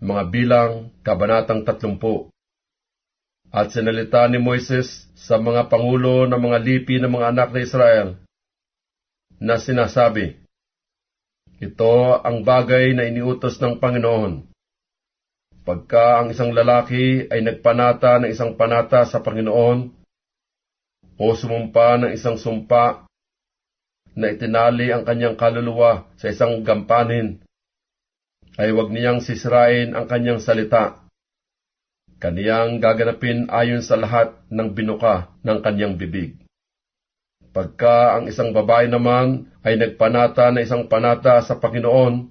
mga bilang, kabanatang 30. At sinalita ni Moises sa mga pangulo ng mga lipi ng mga anak ng Israel na sinasabi, Ito ang bagay na iniutos ng Panginoon. Pagka ang isang lalaki ay nagpanata ng isang panata sa Panginoon o sumumpa ng isang sumpa na itinali ang kanyang kaluluwa sa isang gampanin, ay huwag niyang sisirain ang kanyang salita. Kaniyang gaganapin ayon sa lahat ng binuka ng kanyang bibig. Pagka ang isang babae naman ay nagpanata na isang panata sa Panginoon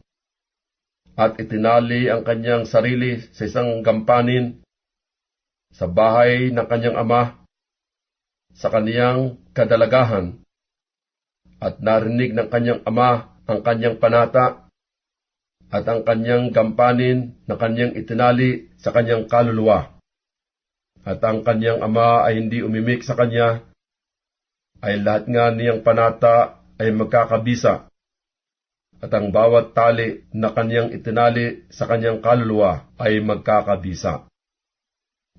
at itinali ang kanyang sarili sa isang gampanin sa bahay ng kanyang ama sa kaniyang kadalagahan at narinig ng kanyang ama ang kanyang panata at ang kanyang gampanin na kanyang itinali sa kanyang kaluluwa. At ang kanyang ama ay hindi umimik sa kanya, ay lahat nga niyang panata ay magkakabisa. At ang bawat tali na kanyang itinali sa kanyang kaluluwa ay magkakabisa.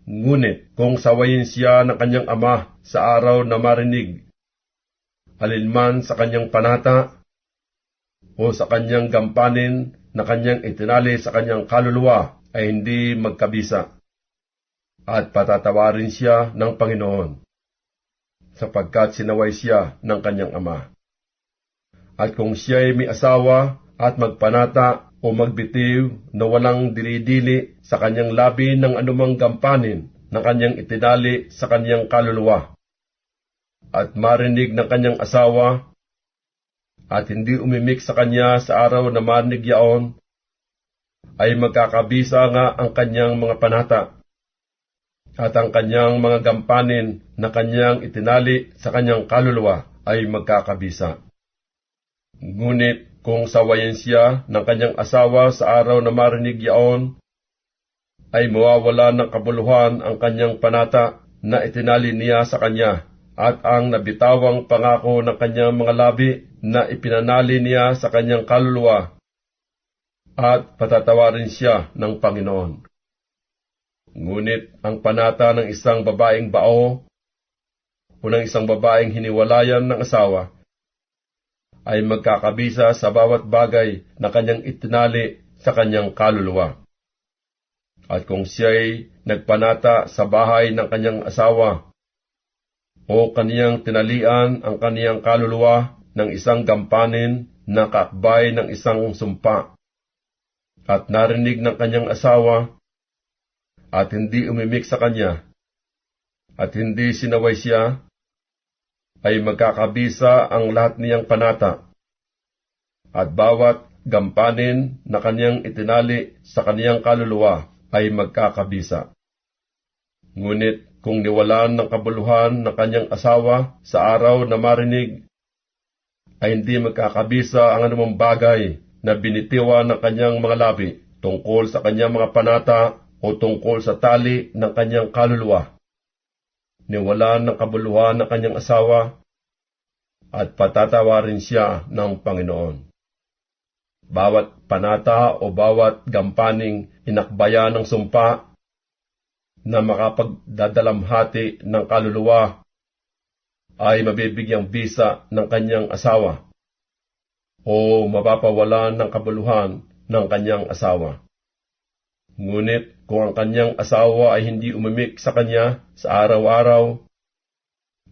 Ngunit kung sawayin siya ng kanyang ama sa araw na marinig, alinman sa kanyang panata, o sa kanyang gampanin na kanyang itinali sa kanyang kaluluwa ay hindi magkabisa. At patatawarin siya ng Panginoon, sapagkat sinaway siya ng kanyang ama. At kung siya ay may asawa at magpanata o magbitiw na walang dinidili sa kanyang labi ng anumang gampanin na kanyang itinali sa kanyang kaluluwa, at marinig ng kanyang asawa at hindi umimik sa kanya sa araw na marinig yaon, ay magkakabisa nga ang kanyang mga panata at ang kanyang mga gampanin na kanyang itinali sa kanyang kaluluwa ay magkakabisa. Ngunit kung sawayin siya ng kanyang asawa sa araw na marinig yaon, ay mawawala ng kabuluhan ang kanyang panata na itinali niya sa kanya at ang nabitawang pangako ng kanyang mga labi na ipinanali niya sa kanyang kaluluwa at patatawarin siya ng Panginoon. Ngunit ang panata ng isang babaeng bao o ng isang babaeng hiniwalayan ng asawa ay magkakabisa sa bawat bagay na kanyang itinali sa kanyang kaluluwa. At kung siya'y nagpanata sa bahay ng kanyang asawa o kaniyang tinalian ang kaniyang kaluluwa ng isang gampanin na kakbay ng isang sumpa. At narinig ng kanyang asawa at hindi umimik sa kanya at hindi sinaway siya, ay magkakabisa ang lahat niyang panata. At bawat gampanin na kanyang itinali sa kaniyang kaluluwa ay magkakabisa. Ngunit kung niwalaan ng kabuluhan ng kanyang asawa sa araw na marinig, ay hindi magkakabisa ang anumang bagay na binitiwa ng kanyang mga labi tungkol sa kanyang mga panata o tungkol sa tali ng kanyang kaluluwa. Niwalaan ng kabuluhan ng kanyang asawa at patatawarin siya ng Panginoon. Bawat panata o bawat gampaning inakbayan ng sumpa na makapagdadalamhati ng kaluluwa ay mabibigyang bisa ng kanyang asawa o mapapawalan ng kabuluhan ng kanyang asawa. Ngunit kung ang kanyang asawa ay hindi umimik sa kanya sa araw-araw,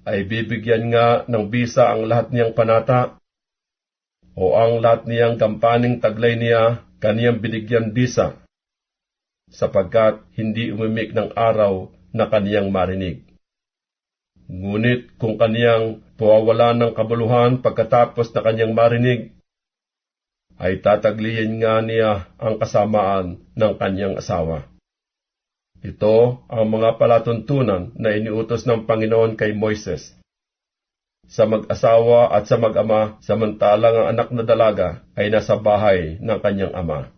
ay bibigyan nga ng bisa ang lahat niyang panata o ang lahat niyang gampaning taglay niya kaniyang binigyan bisa sapagkat hindi umimik ng araw na kaniyang marinig. Ngunit kung kaniyang pawawalan ng kabuluhan pagkatapos na kanyang marinig, ay tataglihin nga niya ang kasamaan ng kanyang asawa. Ito ang mga palatuntunan na iniutos ng Panginoon kay Moises. Sa mag-asawa at sa mag-ama, samantalang ang anak na dalaga ay nasa bahay ng kanyang ama.